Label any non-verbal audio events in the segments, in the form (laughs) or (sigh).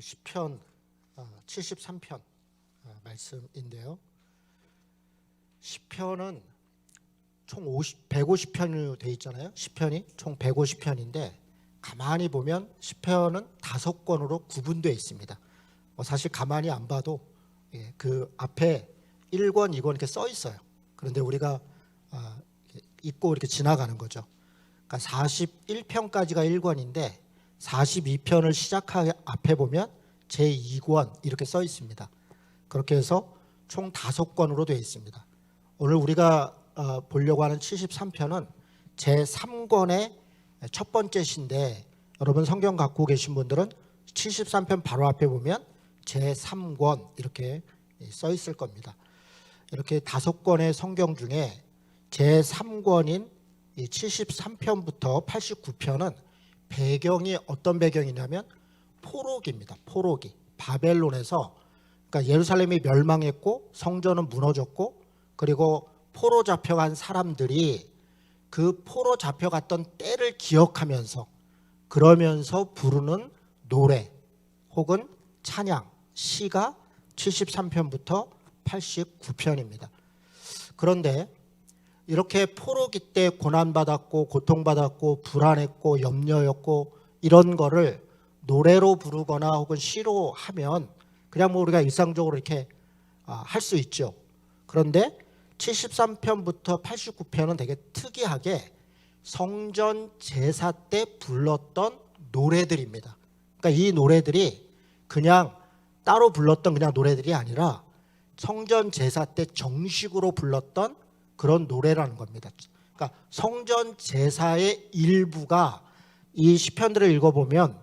시편 73편 말씀인데요. 시편은 총 50, 150편으로 돼 있잖아요. 시편이 총 150편인데 가만히 보면 시편은 다섯 권으로 구분되어 있습니다. 뭐 사실 가만히 안 봐도 예, 그 앞에 1권, 2권 이렇게 써 있어요. 그런데 우리가 아, 이렇게 읽고 이렇게 지나가는 거죠. 그러니까 41편까지가 1권인데 42편을 시작하게 앞에 보면 제2권 이렇게 써 있습니다. 그렇게 해서 총 다섯 권으로 되어 있습니다. 오늘 우리가 어, 보려고 하는 73편은 제3권의 첫 번째 시인데 여러분 성경 갖고 계신 분들은 73편 바로 앞에 보면 제3권 이렇게 써 있을 겁니다. 이렇게 다섯 권의 성경 중에 제3권인 73편부터 89편은 배경이 어떤 배경이냐면 포로기입니다. 포로기. 바벨론에서 그러니까 예루살렘이 멸망했고 성전은 무너졌고 그리고 포로 잡혀간 사람들이 그 포로 잡혀갔던 때를 기억하면서 그러면서 부르는 노래 혹은 찬양 시가 73편부터 89편입니다. 그런데 이렇게 포로기 때 고난받았고 고통받았고 불안했고 염려였고 이런 거를 노래로 부르거나 혹은 시로 하면 그냥 뭐 우리가 일상적으로 이렇게 아, 할수 있죠. 그런데 73편부터 89편은 되게 특이하게 성전 제사 때 불렀던 노래들입니다. 그러니까 이 노래들이 그냥 따로 불렀던 그냥 노래들이 아니라 성전 제사 때 정식으로 불렀던 그런 노래라는 겁니다. 그러니까 성전 제사의 일부가 이 시편들을 읽어보면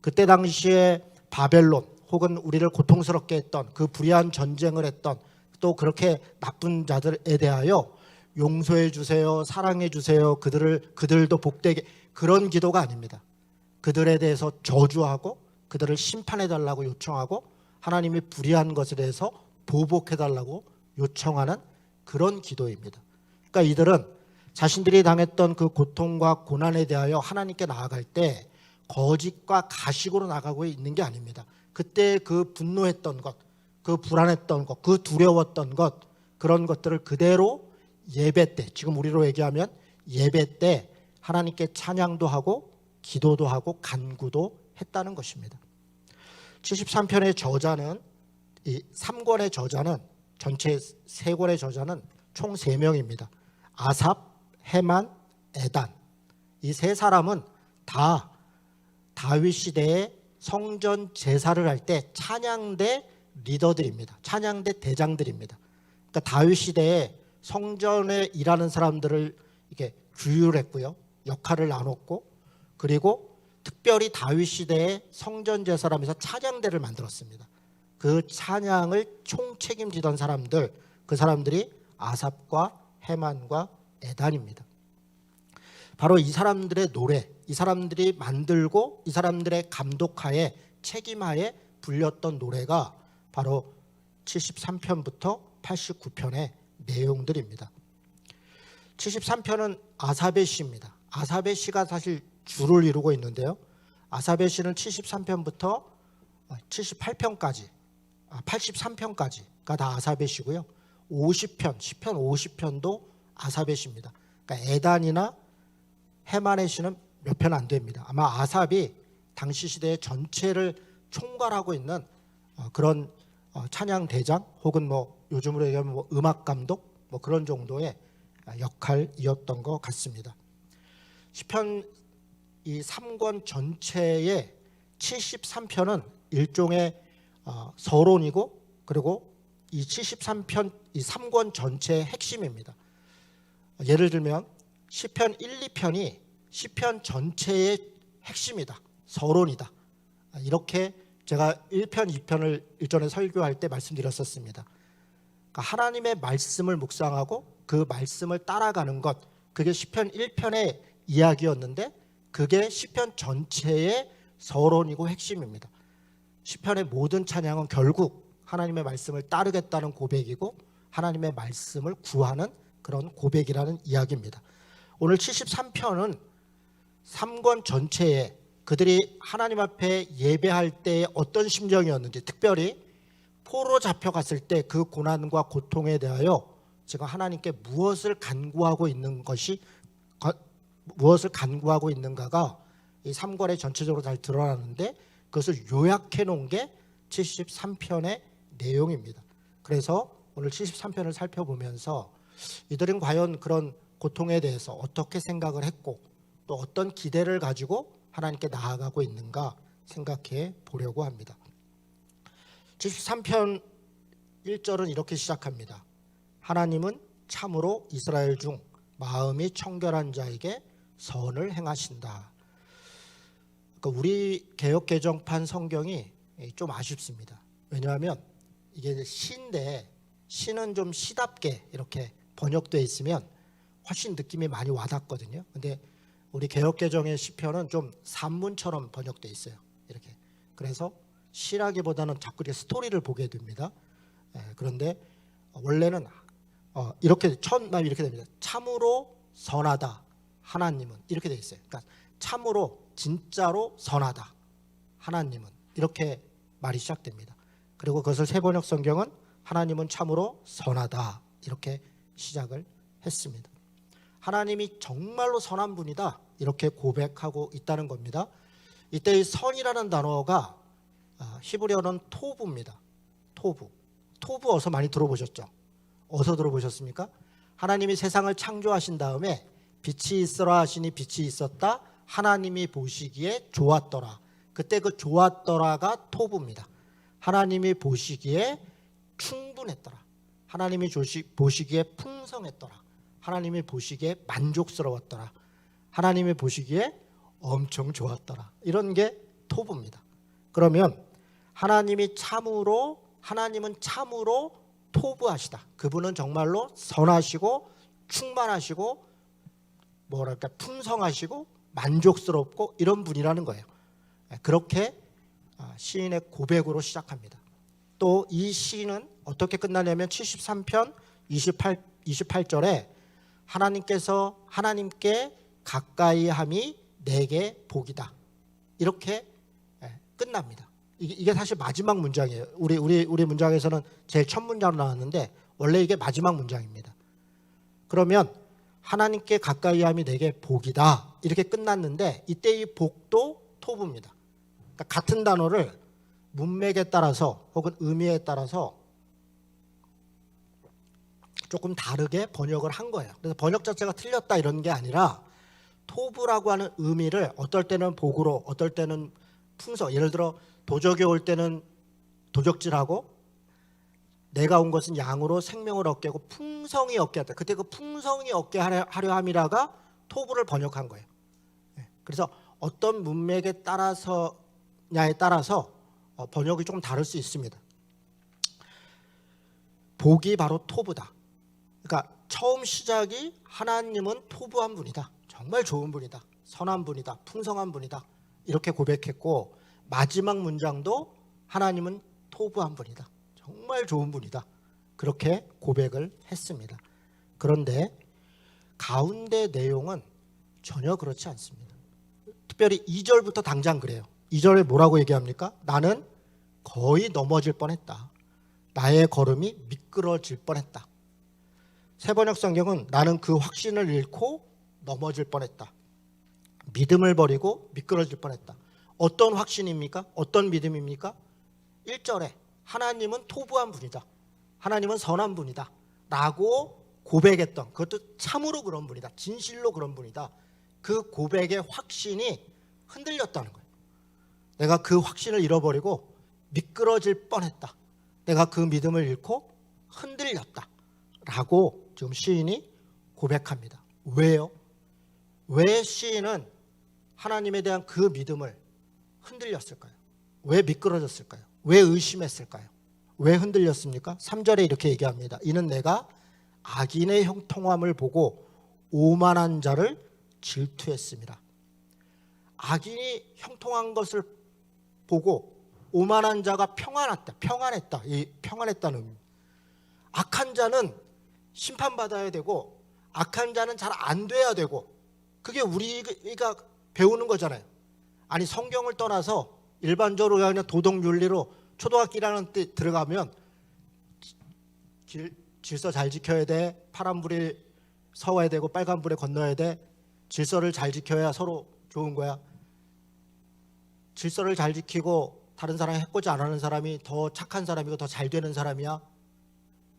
그때 당시에 바벨론 혹은 우리를 고통스럽게 했던 그 불의한 전쟁을 했던 또 그렇게 나쁜 자들에 대하여 용서해 주세요, 사랑해 주세요. 그들을 그들도 복되게 그런 기도가 아닙니다. 그들에 대해서 저주하고 그들을 심판해 달라고 요청하고 하나님이 불의한 것에 대해서 보복해 달라고 요청하는 그런 기도입니다. 그러니까 이들은 자신들이 당했던 그 고통과 고난에 대하여 하나님께 나아갈 때 거짓과 가식으로 나가고 있는 게 아닙니다. 그때 그 분노했던 것, 그 불안했던 것, 그 두려웠던 것 그런 것들을 그대로 예배 때 지금 우리로 얘기하면 예배 때 하나님께 찬양도 하고 기도도 하고 간구도 했다는 것입니다. 73편의 저자는 이 3권의 저자는 전체 3권의 저자는 총 3명입니다. 아삽, 헤만, 에단. 이 세 사람은 다 다윗 시대에 성전 제사를 할 때 찬양대 리더들입니다. 찬양대 대장들입니다. 그러니까 다윗 시대에 성전에 일하는 사람들을 이렇게 규율했고요. 역할을 나눴고 그리고 특별히 다윗 시대에 성전 제사라면서 찬양대를 만들었습니다. 그 찬양을 총책임지던 사람들 그 사람들이 아삽과 헤만과 에단입니다. 바로 이 사람들의 노래, 이 사람들이 만들고 이 사람들의 감독하에 책임하에 불렸던 노래가 바로 73편부터 89편의 내용들입니다. 73편은 아사베 시입니다. 아사베 시가 사실 주를 이루고 있는데요. 아사베 시는 73편부터 78편까지, 83편까지가 다 아사베 시고요. 50편, 10편, 50편도 아사베 시입니다. 그러니까 에단이나 헤만의 시는 몇 편 안 됩니다. 아마 아삽이 당시 시대의 전체를 총괄하고 있는 어, 그런 어, 찬양 대장 혹은 뭐 요즘으로 얘기하면 뭐 음악 감독 뭐 그런 정도의 역할이었던 것 같습니다. 시편 이 3권 전체의 73편은 일종의 어, 서론이고 그리고 이 73편 이 3권 전체의 핵심입니다. 예를 들면 시편 1, 2편이 시편 전체의 핵심이다. 서론이다. 이렇게 제가 1편, 2편을 일전에 설교할 때 말씀드렸었습니다. 그러니까 하나님의 말씀을 묵상하고 그 말씀을 따라가는 것 그게 시편 1편의 이야기였는데 그게 시편 전체의 서론이고 핵심입니다. 시편의 모든 찬양은 결국 하나님의 말씀을 따르겠다는 고백이고 하나님의 말씀을 구하는 그런 고백이라는 이야기입니다. 오늘 73편은 3권 전체에 그들이 하나님 앞에 예배할 때 어떤 심정이었는지 특별히 포로 잡혀갔을 때 그 고난과 고통에 대하여 지금 하나님께 무엇을 간구하고 있는 것이 거- 무엇을 간구하고 있는가가 이 3권에 전체적으로 잘 드러나는데 그것을 요약해 놓은 게 73편의 내용입니다. 그래서 오늘 73편을 살펴보면서 이들은 과연 그런 고통에 대해서 어떻게 생각을 했고 또 어떤 기대를 가지고 하나님께 나아가고 있는가 생각해 보려고 합니다. 73편 1절은 이렇게 시작합니다. 하나님은 참으로 이스라엘 중 마음이 청결한 자에게 선을 행하신다. 그러니까 우리 개혁 개정판 성경이 좀 아쉽습니다. 왜냐하면 이게 시인데 시는 좀 시답게 이렇게 번역돼 있으면 훨씬 느낌이 많이 와닿거든요. 근데 우리 개혁 개정의 시편은 좀 산문처럼 번역돼 있어요. 이렇게. 그래서 시라기보다는 자꾸 이렇게 스토리를 보게 됩니다. 예, 그런데 원래는 어, 이렇게 첫말 이렇게 됩니다. 참으로 선하다 하나님은 이렇게 돼 있어요. 그러니까 참으로 진짜로 선하다 하나님은 이렇게 말이 시작됩니다. 그리고 그것을 세번역 성경은 하나님은 참으로 선하다 이렇게 시작을 했습니다. 하나님이 정말로 선한 분이다 이렇게 고백하고 있다는 겁니다. 이때 이 선이라는 단어가 아, 히브리어는 토부입니다. 토부. 토부 어서 많이 들어보셨죠? 어서 들어보셨습니까? 하나님이 세상을 창조하신 다음에 빛이 있어라 하시니 빛이 있었다. 하나님이 보시기에 좋았더라. 그때 그 좋았더라가 토부입니다. 하나님이 보시기에 충분했더라. 하나님이 보시기에 풍성했더라. 하나님이 보시기에 만족스러웠더라. 하나님이 보시기에 엄청 좋았더라. 이런 게 토부입니다. 그러면 하나님이 참으로 하나님은 참으로 토부하시다. 그분은 정말로 선하시고 충만하시고 뭐랄까 풍성하시고 만족스럽고 이런 분이라는 거예요. 그렇게 아, 시인의 고백으로 시작합니다. 또 이 시는 어떻게 끝나냐면 73편 28 28절에 하나님께서 하나님께 가까이 함이 내게 복이다. 이렇게 예, 끝납니다. 이게, 사실 마지막 문장이에요. 우리 우리 우리 문장에서는 제일 첫 문장으로 나왔는데 원래 이게 마지막 문장입니다. 그러면 하나님께 가까이 함이 내게 복이다. 이렇게 끝났는데 이때 이 복도 토부입니다. 그러니까 같은 단어를 문맥에 따라서 혹은 의미에 따라서 조금 다르게 번역을 한 거예요. 그래서 번역 자체가 틀렸다 이런 게 아니라 토부라고 하는 의미를 어떨 때는 복으로, 어떨 때는 풍성. 예를 들어 도적이 올 때는 도적질하고 내가 온 것은 양으로 생명을 얻게 하고 풍성이 얻게 하다. 그때 그 풍성이 얻게 하려 함이라가 토부를 번역한 거예요. 예. 그래서 어떤 문맥에 따라서냐에 따라서 어, 번역이 조금 다를 수 있습니다. 복이 바로 토부다. 그러니까 처음 시작이 하나님은 토부한 분이다. 정말 좋은 분이다. 선한 분이다. 풍성한 분이다. 이렇게 고백했고 마지막 문장도 하나님은 토부한 분이다. 정말 좋은 분이다. 그렇게 고백을 했습니다. 그런데 가운데 내용은 전혀 그렇지 않습니다. 특별히 2절부터 당장 그래요. 2절에 뭐라고 얘기합니까? 나는 거의 넘어질 뻔했다. 나의 걸음이 미끄러질 뻔했다. 세번역 성경은 나는 그 확신을 잃고 넘어질 뻔했다. 믿음을 버리고 미끄러질 뻔했다. 어떤 확신입니까? 어떤 믿음입니까? 1절에 하나님은 토부한 분이다. 하나님은 선한 분이다. 라고 고백했던 그것도 참으로 그런 분이다. 진실로 그런 분이다. 그 고백의 확신이 흔들렸다는 거예요. 내가 그 확신을 잃어버리고 미끄러질 뻔했다. 내가 그 믿음을 잃고 흔들렸다. 라고 지금 시인이 고백합니다. 왜요? 왜 시인은 하나님에 대한 그 믿음을 흔들렸을까요? 왜 미끄러졌을까요? 왜 의심했을까요? 왜 흔들렸습니까? 3절에 이렇게 얘기합니다. 이는 내가 악인의 형통함을 보고 오만한 자를 질투했습니다. 악인이 형통한 것을 보고 오만한 자가 평안했다. 평안했다. 이 평안했다는. 악한 자는 심판받아야 되고 악한 자는 잘 안 돼야 되고 그게 우리가 배우는 거잖아요. 아니 성경을 떠나서 일반적으로 그냥 도덕 윤리로 초등학교 1학년 때 들어가면 길, 질서 잘 지켜야 돼. 파란 불에 서야 되고 빨간 불에 건너야 돼. 질서를 잘 지켜야 서로 좋은 거야. 질서를 잘 지키고 다른 사람 해코지 안 하는 사람이 더 착한 사람이고 더 잘 되는 사람이야.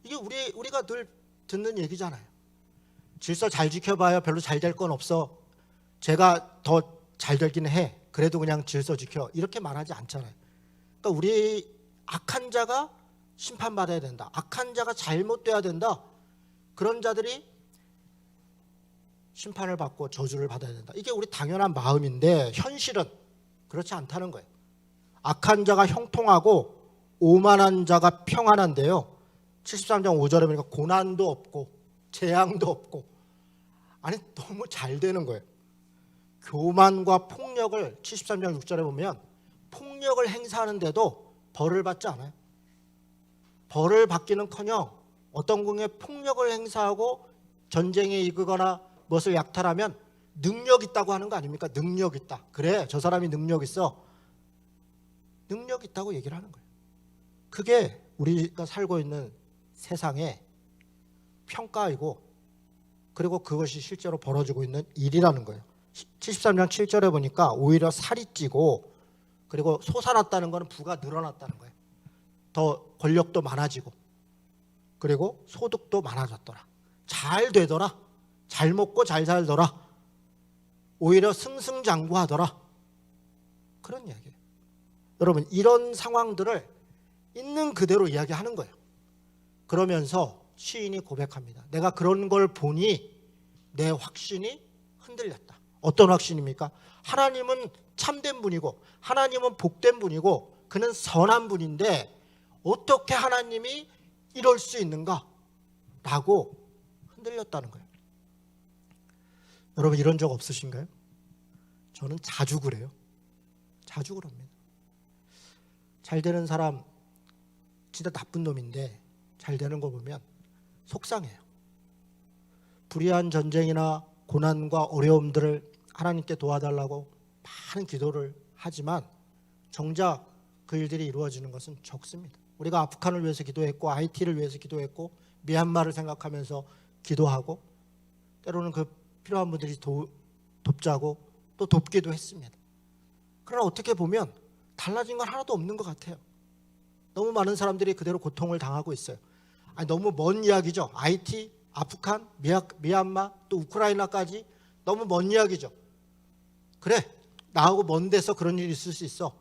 이게 우리 우리가 늘 듣는 얘기잖아요. 질서 잘 지켜봐야 별로 잘 될 건 없어. 제가 더 잘 되긴 해. 그래도 그냥 질서 지켜. 이렇게 말하지 않잖아요. 그러니까 우리 악한 자가 심판받아야 된다. 악한 자가 잘못돼야 된다. 그런 자들이 심판을 받고 저주를 받아야 된다. 이게 우리 당연한 마음인데 현실은 그렇지 않다는 거예요. 악한 자가 형통하고 오만한 자가 평안한데요. 73장 5절에 보니까 고난도 없고 재앙도 없고 아니 너무 잘 되는 거예요. 교만과 폭력을 73장 6절에 보면 폭력을 행사하는데도 벌을 받지 않아요. 벌을 받기는커녕 어떤 궁에 폭력을 행사하고 전쟁에 이끄거나 무엇을 약탈하면 능력 있다고 하는 거 아닙니까? 능력 있다. 그래, 저 사람이 능력 있어. 능력 있다고 얘기를 하는 거예요. 그게 우리가 살고 있는 세상의 평가이고 그리고 그것이 실제로 벌어지고 있는 일이라는 거예요. 73장 7절에 보니까 오히려 살이 찌고 그리고 솟아났다는 것은 부가 늘어났다는 거예요. 더 권력도 많아지고 그리고 소득도 많아졌더라. 잘 되더라. 잘 먹고 잘 살더라. 오히려 승승장구하더라. 그런 이야기예요. 여러분 이런 상황들을 있는 그대로 이야기하는 거예요. 그러면서 시인이 고백합니다. 내가 그런 걸 보니 내 확신이 흔들렸다. 어떤 확신입니까? 하나님은 참된 분이고 하나님은 복된 분이고 그는 선한 분인데 어떻게 하나님이 이럴 수 있는가? 라고 흔들렸다는 거예요. 여러분 이런 적 없으신가요? 저는 자주 그래요. 자주 그럽니다. 잘 되는 사람 진짜 나쁜 놈인데 잘 되는 거 보면 속상해요. 불의한 전쟁이나 고난과 어려움들을 하나님께 도와달라고 많은 기도를 하지만 정작 그 일들이 이루어지는 것은 적습니다. 우리가 아프간을 위해서 기도했고 IT를 위해서 기도했고 미얀마를 생각하면서 기도하고 때로는 그 필요한 분들이 도, 돕자고 또 돕기도 했습니다. 그러나 어떻게 보면 달라진 건 하나도 없는 것 같아요. 너무 많은 사람들이 그대로 고통을 당하고 있어요. 아니, 너무 먼 이야기죠. IT, 아프간, 미얀마, 또 우크라이나까지 너무 먼 이야기죠. 그래, 나하고 먼 데서 그런 일이 있을 수 있어.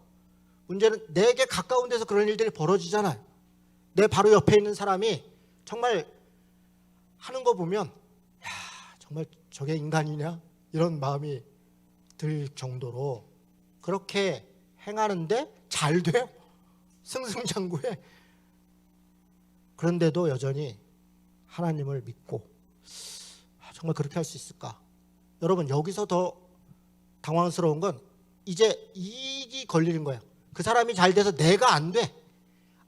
문제는 내게 가까운 데서 그런 일들이 벌어지잖아요. 내 바로 옆에 있는 사람이 정말 하는 거 보면 야, 정말 저게 인간이냐 이런 마음이 들 정도로 그렇게 행하는데 잘 돼요. 승승장구해. 그런데도 여전히 하나님을 믿고 아, 정말 그렇게 할 수 있을까? 여러분 여기서 더 당황스러운 건 이제 이익이 걸리는 거예요. 그 사람이 잘 돼서 내가 안 돼.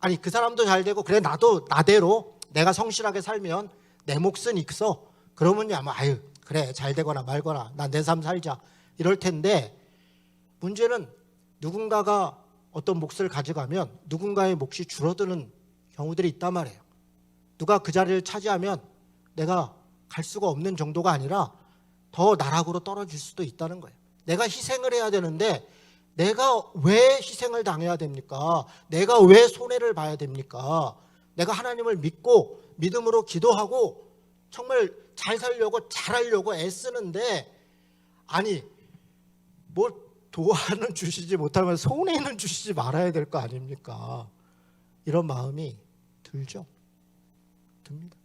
아니 그 사람도 잘 되고 그래 나도 나대로 내가 성실하게 살면 내 몫은 있어. 그러면 아마 아유 그래 잘 되거나 말거나 난 내 삶 살자 이럴 텐데 문제는 누군가가 어떤 몫을 가져가면 누군가의 몫이 줄어드는 경우들이 있단 말이에요. 누가 그 자리를 차지하면 내가 갈 수가 없는 정도가 아니라 더 나락으로 떨어질 수도 있다는 거예요. 내가 희생을 해야 되는데 내가 왜 희생을 당해야 됩니까? 내가 왜 손해를 봐야 됩니까? 내가 하나님을 믿고 믿음으로 기도하고 정말 잘 살려고 잘하려고 애쓰는데 아니 뭘 도와는 주시지 못하면 손해는 주시지 말아야 될 거 아닙니까? 이런 마음이 들죠. 듭니다.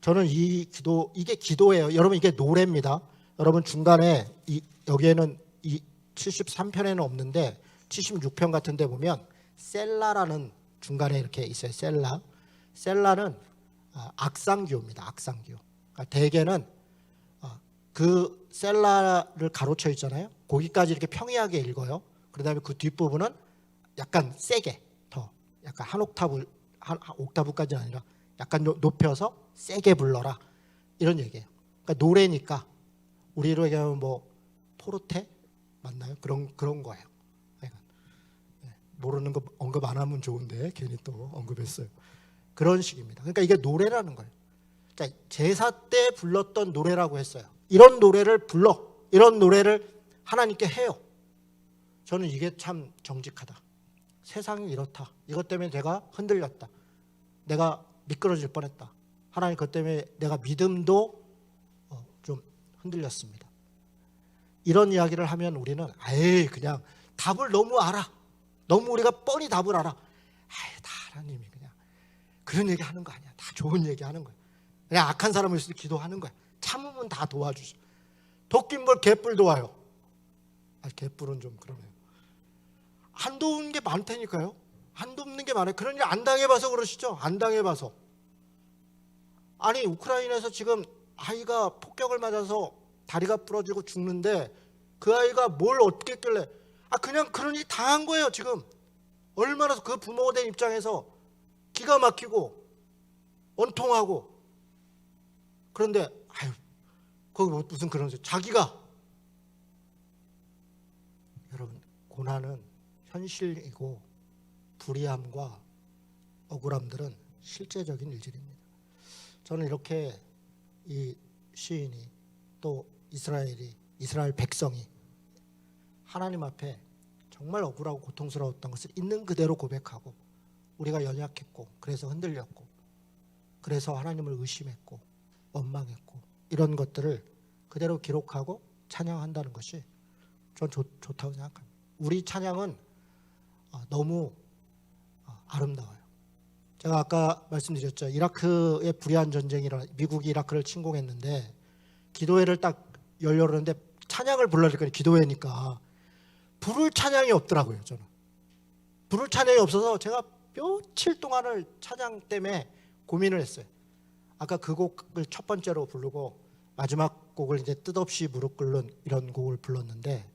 저는 이 기도 이게 기도예요. 여러분 이게 노래입니다. 여러분 중간에 이 여기에는 이 73편에는 없는데 76편 같은 데 보면 셀라라는 중간에 이렇게 있어요. 셀라. 셀라는 아. 악상기호. 그러니까 대개는 아, 그 셀라를 가로쳐 있잖아요. 거기까지 이렇게 평이하게 읽어요. 그다음에 그 뒷부분은 약간 세게 더 약간 한 옥타브 한, 한 옥타브까지는 아니라 약간 노- 높여서 세게 불러라 이런 얘기예요. 그러니까 노래니까 우리로 얘기하면 뭐 포르테 맞나요? 그런 그런 거예요. 네, 모르는 거 언급 안 하면 좋은데 괜히 또 언급했어요. 그런 식입니다. 그러니까 이게 노래라는 거예요. 자, 제사 때 불렀던 노래라고 했어요. 이런 노래를 불러. 이런 노래를 하나님께 해요. 저는 이게 참 정직하다. 세상이 이렇다. 이것 때문에 내가 흔들렸다. 내가 미끄러질 뻔했다. 하나님 그것 때문에 내가 믿음도 어, 좀 흔들렸습니다. 이런 이야기를 하면 우리는 에이 그냥 답을 너무 알아. 너무 우리가 뻔히 답을 알아. 에이 다 하나님이 그냥 그런 얘기 하는 거 아니야. 다 좋은 얘기 하는 거야. 그냥 악한 사람을 위해서 기도하는 거야. 참으면 다 도와주죠. 도끼 뭘 개뿔 도와요. 아 개뿔은 좀 그러네요. 안 도운 게 많다니까요. 안 돕는 게 많아요. 그런 일안 당해봐서 그러시죠. 안 당해봐서. 아니 우크라이나에서 지금 아이가 폭격을 맞아서 다리가 부러지고 죽는데 그 아이가 뭘 어떻게 했길래 아 그냥 그런 일 당한 거예요 지금 얼마나 그 부모가 된 입장에서 기가 막히고 원통하고 그런데 아유 거기 뭐 무슨 그런 소리 자기가 여러분 고난은 현실이고 불의함과 억울함들은 실제적인 일들입니다. 저는 이렇게 이 시인이 또 이스라엘이 이스라엘 백성이 하나님 앞에 정말 억울하고 고통스러웠던 것을 있는 그대로 고백하고 우리가 연약했고 그래서 흔들렸고 그래서 하나님을 의심했고 원망했고 이런 것들을 그대로 기록하고 찬양한다는 것이 전 좋, 좋다고 생각합니다. 우리 찬양은 어, 너무 어, 아름다워요. 제가 아까 말씀드렸죠. 이라크의 불의한 전쟁이라 미국이 이라크를 침공했는데 기도회를 딱 열려는데 찬양을 불러야 될거니 기도회니까 부를 찬양이 없더라고요. 저는 부를 찬양이 없어서 제가 며칠 동안을 찬양 때문에 고민을 했어요. 아까 그 곡을 첫 번째로 부르고 마지막 곡을 이제 뜻없이 무릎 꿇는 이런 곡을 불렀는데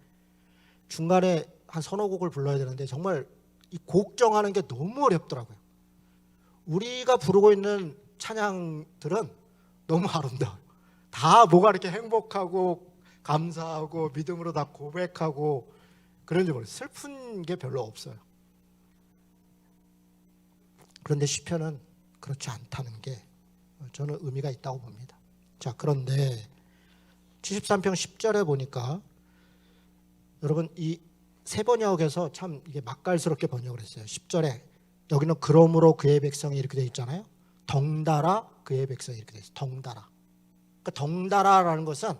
중간에 한 서너 곡을 불러야 되는데 정말 이 곡 정하는 게 너무 어렵더라고요. 우리가 부르고 있는 찬양들은 너무 아름다워요. 다 뭐가 이렇게 행복하고 감사하고 믿음으로 다 고백하고 그런지 모르겠어요. 슬픈 게 별로 없어요. 그런데 시편은 그렇지 않다는 게 저는 의미가 있다고 봅니다. 자, 그런데 73편 10절에 보니까 여러분 이 세 번역에서 참 이게 맛깔스럽게 번역을 했어요. 10절에 여기는 그러므로 그의 백성이 이렇게 돼 있잖아요. 덩달아 그의 백성이 이렇게 돼 있어요. 덩달아. 그러니까 덩달아라는 것은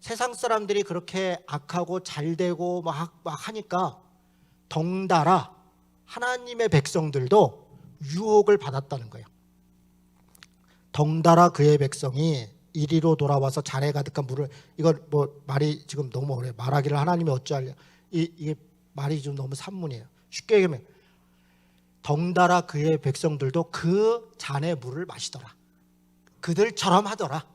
세상 사람들이 그렇게 악하고 잘 되고 막, 막 하니까 덩달아 하나님의 백성들도 유혹을 받았다는 거예요. 덩달아 그의 백성이 이리로 돌아와서 잔해 가득한 물을 이걸 뭐 말이 지금 너무 어려요. 말하기를 하나님이 어찌하려 이 이게 말이 좀 너무 산문이에요. 쉽게 얘기하면 덩달아 그의 백성들도 그 잔의 물을 마시더라. 그들처럼 하더라.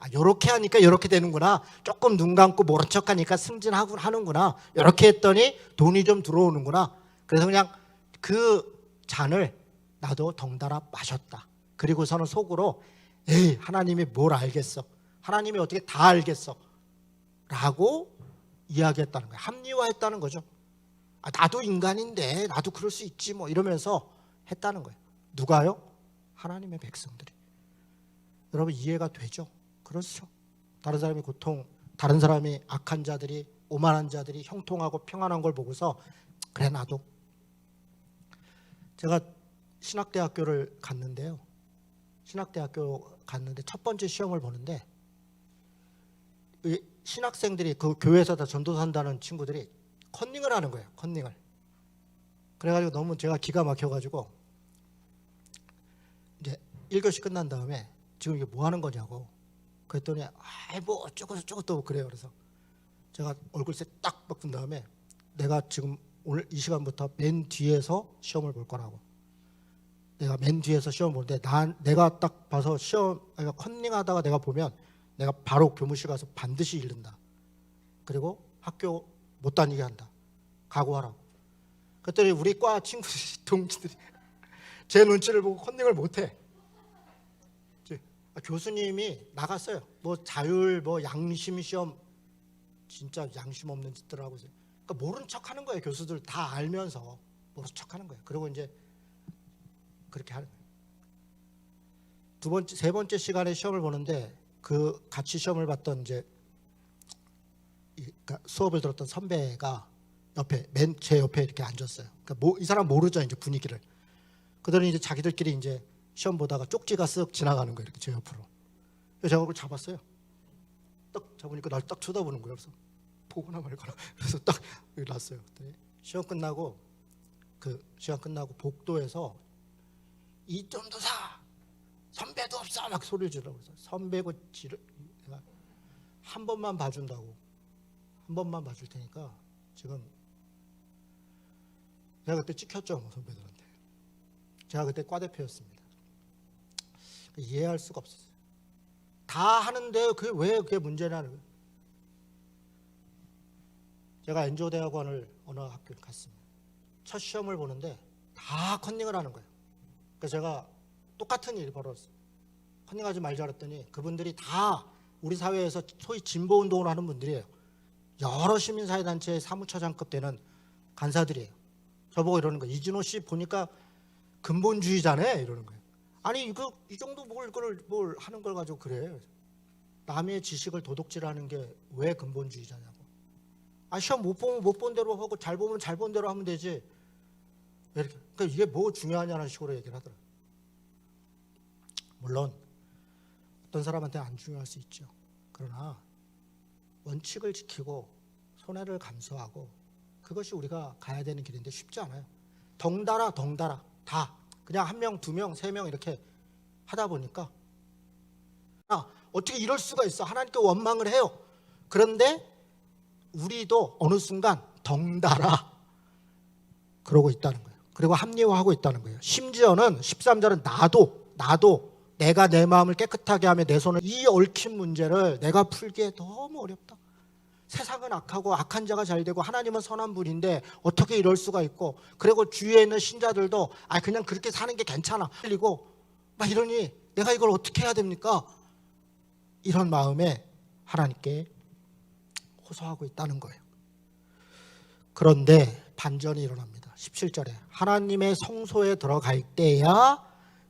아, 요렇게 하니까 요렇게 되는구나. 조금 눈 감고 모른 척 하니까 승진하고 하는구나. 요렇게 했더니 돈이 좀 들어오는구나. 그래서 그냥 그 잔을 나도 덩달아 마셨다. 그리고서는 속으로 에이 하나님이 뭘 알겠어. 하나님이 어떻게 다 알겠어. 라고 이야기했다는 거예요. 합리화했다는 거죠. 아, 나도 인간인데 나도 그럴 수 있지 뭐 이러면서 했다는 거예요. 누가요? 하나님의 백성들이. 여러분 이해가 되죠? 그렇죠. 다른 사람이 고통, 다른 사람이 악한 자들이 오만한 자들이 형통하고 평안한 걸 보고서 그래 나도 제가 신학대학교를 갔는데요. 신학대학교 갔는데 첫 번째 시험을 보는데 이 신학생들이 그 교회에서 다 전도 산다는 친구들이 컨닝을 하는 거예요. 컨닝을. 그래가지고 너무 제가 기가 막혀가지고 이제 1교시 끝난 다음에 지금 이게 뭐 하는 거냐고 그랬더니 아이 뭐 어쩌고 저쩌고 또 그래요. 그래서 제가 얼굴색 딱 바꾼 다음에 내가 지금 오늘 이 시간부터 맨 뒤에서 시험을 볼 거라고. 내가 맨 뒤에서 시험 보는데 난 내가 딱 봐서 시험 그러니까 컨닝하다가 내가 보면 내가 바로 교무실 가서 반드시 읽는다. 그리고 학교 못 다니게 한다. 각오하라고. 그랬더니 우리 과 친구들이 (laughs) 동지들이 제 눈치를 보고 컨닝을 못해. 이제 교수님이 나갔어요. 뭐 자율 뭐 양심 시험 진짜 양심 없는 짓들 하고 있어요. 그러니까 모른 척하는 거예요. 교수들 다 알면서 모른 척하는 거예요. 그리고 이제 그렇게 하는 거예요. 두 번째 세 번째 시간에 시험을 보는데 그 같이 시험을 봤던 이제 이, 그러니까 수업을 들었던 선배가 옆에 맨 제 옆에 이렇게 앉았어요. 그러니까 뭐, 이 사람 모르죠 이제 분위기를. 그들은 이제 자기들끼리 이제 시험 보다가 쪽지가 쓱 지나가는 거예요 이렇게 제 옆으로. 그래서 제가 그걸 잡았어요. 딱 잡으니까 날 딱 쳐다보는 거예요. 그래서 보거나 말거나. (laughs) 그래서 딱. 그랬더니 시험 끝나고 그 시간 끝나고 복도에서 이점도사. 선배도 없어. 막 소리를 지르고 그래서 선배고 지르 내가 한 번만 봐준다고. 한 번만 봐줄 테니까 지금 제가 그때 찍혔죠 뭐 선배들한테. 제가 그때 과 대표였습니다. 이해할 수가 없었어요. 다 하는데 그게 왜 그게 문제냐는 제가 엔조 대학원을 어느 학교를 갔습니다. 첫 시험을 보는데 다 컨닝을 하는 거예요 그래서 제가 똑같은 일이 벌어졌어요 컨닝하지 말자 그랬더니 그분들이 다 우리 사회에서 소위 진보 운동을 하는 분들이에요 여러 시민사회단체 사무처장급 되는 간사들이에요. 저보고 이러는 거예요. 이진호 씨 보니까 근본주의자네 이러는 거예요. 아니 이거 이 정도 뭘 그걸 뭘 하는 걸 가지고 그래. 남의 지식을 도둑질하는 게 왜 근본주의자냐고. 아 시험 못 보면 못 본 대로 하고 잘 보면 잘 본 대로 하면 되지. 왜 이렇게? 그러니까 이게 뭐 중요하냐는 식으로 얘기를 하더라고요. 물론 어떤 사람한테 안 중요할 수 있죠. 그러나 원칙을 지키고 손해를 감수하고 그것이 우리가 가야 되는 길인데 쉽지 않아요. 덩달아 덩달아 다 그냥 한 명, 두 명, 세 명 이렇게 하다 보니까 아, 어떻게 이럴 수가 있어? 하나님께 원망을 해요. 그런데 우리도 어느 순간 덩달아 그러고 있다는 거예요. 그리고 합리화하고 있다는 거예요. 심지어는 13절은 나도 나도 내가 내 마음을 깨끗하게 하며 내 손을 이 얽힌 문제를 내가 풀기에 너무 어렵다. 세상은 악하고 악한 자가 잘 되고 하나님은 선한 분인데 어떻게 이럴 수가 있고 그리고 주위에 있는 신자들도 아 그냥 그렇게 사는 게 괜찮아 흘리고 막 이러니 내가 이걸 어떻게 해야 됩니까? 이런 마음에 하나님께 호소하고 있다는 거예요. 그런데 반전이 일어납니다. 17절에 하나님의 성소에 들어갈 때야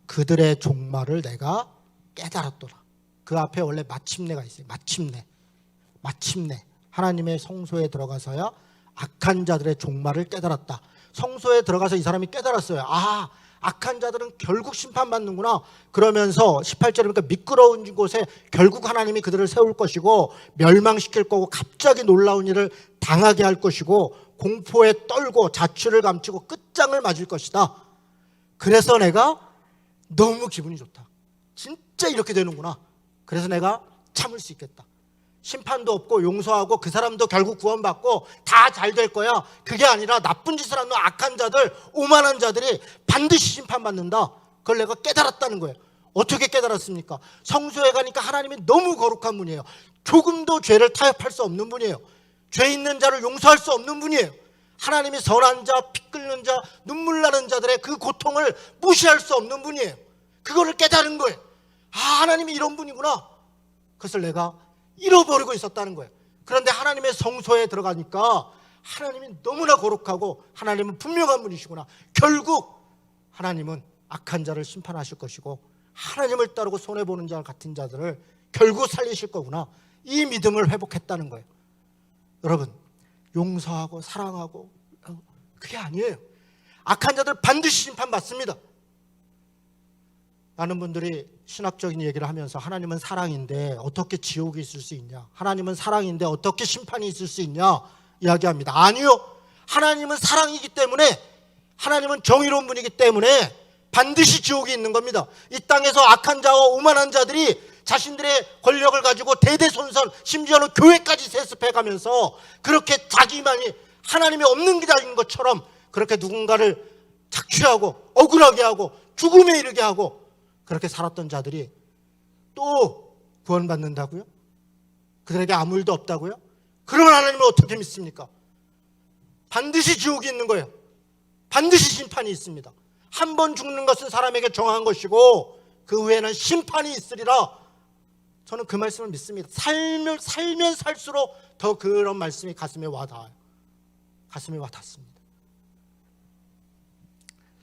그들의 종말을 내가 깨달았더라. 그 앞에 원래 마침내가 있어요. 마침내. 마침내. 하나님의 성소에 들어가서야 악한 자들의 종말을 깨달았다. 성소에 들어가서 이 사람이 깨달았어요. 아, 악한 자들은 결국 심판받는구나. 그러면서 18절에 그러니까 미끄러운 곳에 결국 하나님이 그들을 세울 것이고 멸망시킬 거고 갑자기 놀라운 일을 당하게 할 것이고 공포에 떨고 자취를 감추고 끝장을 맞을 것이다. 그래서 내가 너무 기분이 좋다. 진짜 이렇게 되는구나. 그래서 내가 참을 수 있겠다. 심판도 없고 용서하고 그 사람도 결국 구원받고 다 잘 될 거야. 그게 아니라 나쁜 짓을 하는 악한 자들, 오만한 자들이 반드시 심판받는다. 그걸 내가 깨달았다는 거예요. 어떻게 깨달았습니까? 성소에 가니까 하나님이 너무 거룩한 분이에요. 조금도 죄를 타협할 수 없는 분이에요. 죄 있는 자를 용서할 수 없는 분이에요. 하나님이 선한 자, 피 끓는 자, 눈물 나는 자들의 그 고통을 무시할 수 없는 분이에요. 그거를 깨달은 거예요. 아, 하나님이 이런 분이구나. 그것을 내가 잃어버리고 있었다는 거예요. 그런데 하나님의 성소에 들어가니까 하나님이 너무나 거룩하고 하나님은 분명한 분이시구나. 결국 하나님은 악한 자를 심판하실 것이고 하나님을 따르고 손해보는 자 같은 자들을 결국 살리실 거구나. 이 믿음을 회복했다는 거예요. 여러분, 용서하고 사랑하고 어, 그게 아니에요. 악한 자들 반드시 심판받습니다. 많은 분들이 신학적인 얘기를 하면서 하나님은 사랑인데 어떻게 지옥이 있을 수 있냐? 하나님은 사랑인데 어떻게 심판이 있을 수 있냐? 이야기합니다. 아니요. 하나님은 사랑이기 때문에 하나님은 정의로운 분이기 때문에 반드시 지옥이 있는 겁니다. 이 땅에서 악한 자와 오만한 자들이 자신들의 권력을 가지고 대대손손 심지어는 교회까지 세습해 가면서 그렇게 자기만이 하나님이 없는 자인 것처럼 그렇게 누군가를 착취하고 억울하게 하고 죽음에 이르게 하고 그렇게 살았던 자들이 또 구원받는다고요? 그들에게 아무 일도 없다고요? 그러면 하나님은 어떻게 믿습니까? 반드시 지옥이 있는 거예요. 반드시 심판이 있습니다. 한 번 죽는 것은 사람에게 정한 것이고 그 후에는 심판이 있으리라 저는 그 말씀을 믿습니다. 살면 살면 살수록 더 그런 말씀이 가슴에 와닿아요. 가슴에 와닿습니다.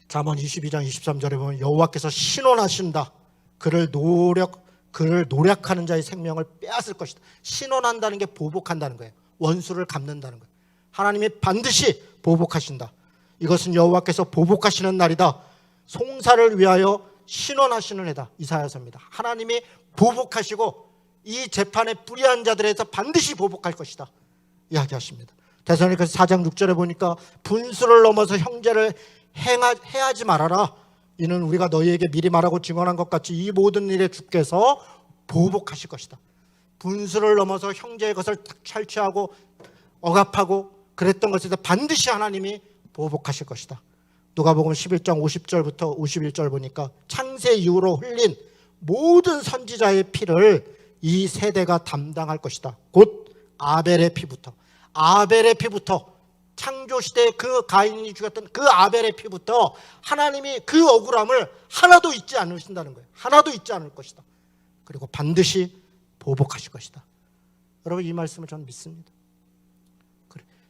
잠언 22장 23절에 보면 여호와께서 신원하신다. 그를 노력 그를 노력하는 자의 생명을 빼앗을 것이다. 신원한다는 게 보복한다는 거예요. 원수를 갚는다는 거예요. 하나님이 반드시 보복하신다. 이것은 여호와께서 보복하시는 날이다. 송사를 위하여 신원하시는 해다. 이사야서입니다. 하나님이 보복하시고 이 재판에 불의한 자들에서 반드시 보복할 것이다. 이야기하십니다. 대선에서 4장 6절에 보니까 분수를 넘어서 형제를 행하, 해하지 말아라. 이는 우리가 너희에게 미리 말하고 증언한 것 같이 이 모든 일에 주께서 보복하실 것이다. 분수를 넘어서 형제의 것을 탈취하고 억압하고 그랬던 것에 대해서 반드시 하나님이 보복하실 것이다. 누가복음 11장 50절부터 51절 보니까 창세 이후로 흘린 모든 선지자의 피를 이 세대가 담당할 것이다. 곧 아벨의 피부터 아벨의 피부터 창조 시대 그 가인이 죽였던 그 아벨의 피부터 하나님이 그 억울함을 하나도 잊지 않으신다는 거예요. 하나도 잊지 않을 것이다. 그리고 반드시 보복하실 것이다. 여러분 이 말씀을 저는 믿습니다.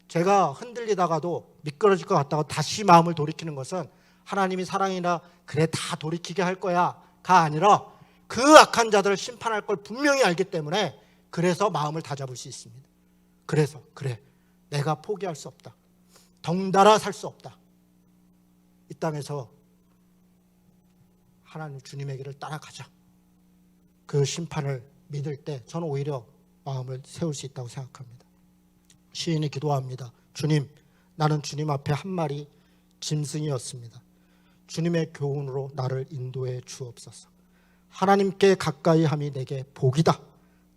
제가 흔들리다가도 미끄러질 것 같다고 다시 마음을 돌이키는 것은 하나님이 사랑이나 그래 다 돌이키게 할 거야가 아니라 그 악한 자들을 심판할 걸 분명히 알기 때문에 그래서 마음을 다잡을 수 있습니다. 그래서 그래 내가 포기할 수 없다. 덩달아 살 수 없다. 이 땅에서 하나님 주님의 길을 따라가자. 그 심판을 믿을 때 저는 오히려 마음을 세울 수 있다고 생각합니다. 시인이 기도합니다. 주님, 나는 주님 앞에 한 마리 짐승이었습니다. 주님의 교훈으로 나를 인도해 주옵소서. 하나님께 가까이 함이 내게 복이다.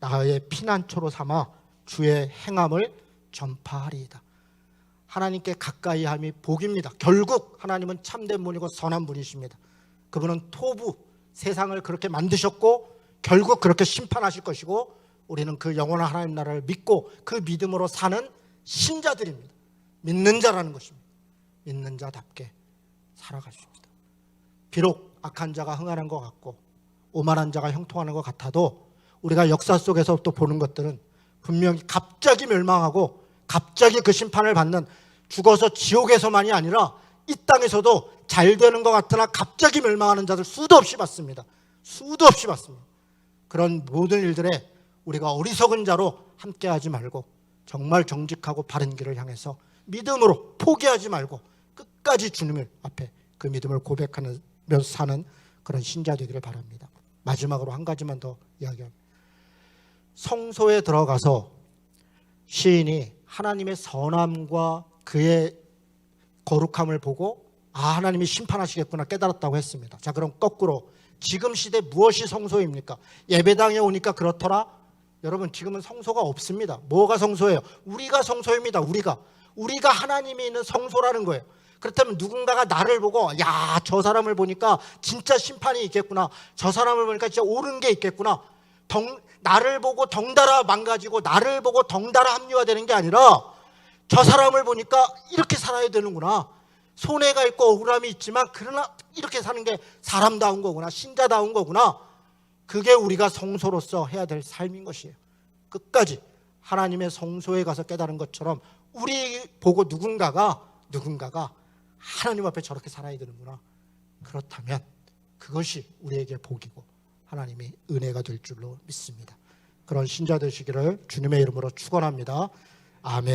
나의 피난처로 삼아 주의 행함을 전파하리이다. 하나님께 가까이 함이 복입니다. 결국 하나님은 참된 분이고 선한 분이십니다. 그분은 토부 세상을 그렇게 만드셨고 결국 그렇게 심판하실 것이고 우리는 그 영원한 하나님 나라를 믿고 그 믿음으로 사는 신자들입니다. 믿는 자라는 것입니다. 믿는 자답게 살아가십니다. 비록 악한 자가 흥하는 것 같고 오만한 자가 형통하는 것 같아도 우리가 역사 속에서 또 보는 것들은 분명히 갑자기 멸망하고 갑자기 그 심판을 받는 죽어서 지옥에서만이 아니라 이 땅에서도 잘 되는 것 같으나 갑자기 멸망하는 자들 수도 없이 봤습니다. 수도 없이 봤습니다. 그런 모든 일들에 우리가 어리석은 자로 함께하지 말고 정말 정직하고 바른 길을 향해서 믿음으로 포기하지 말고 끝까지 주님을 앞에 그 믿음을 고백하면서 사는 그런 신자 되기를 바랍니다. 마지막으로 한 가지만 더 이야기합니다. 성소에 들어가서 시인이 하나님의 선함과 그의 거룩함을 보고 아 하나님이 심판하시겠구나 깨달았다고 했습니다. 자 그럼 거꾸로 지금 시대 무엇이 성소입니까? 예배당에 오니까 그렇더라. 여러분 지금은 성소가 없습니다. 뭐가 성소예요? 우리가 성소입니다. 우리가 우리가 하나님이 있는 성소라는 거예요. 그렇다면 누군가가 나를 보고 야 저 사람을 보니까 진짜 심판이 있겠구나. 저 사람을 보니까 진짜 옳은 게 있겠구나. 덩, 나를 보고 덩달아 망가지고 나를 보고 덩달아 합리화되는 게 아니라 저 사람을 보니까 이렇게 살아야 되는구나. 손해가 있고 억울함이 있지만 그러나 이렇게 사는 게 사람다운 거구나. 신자다운 거구나. 그게 우리가 성소로서 해야 될 삶인 것이에요. 끝까지 하나님의 성소에 가서 깨달은 것처럼 우리 보고 누군가가 누군가가 하나님 앞에 저렇게 살아야 되는구나. 그렇다면 그것이 우리에게 복이고 하나님이 은혜가 될 줄로 믿습니다. 그런 신자 되시기를 주님의 이름으로 축원합니다. 아멘.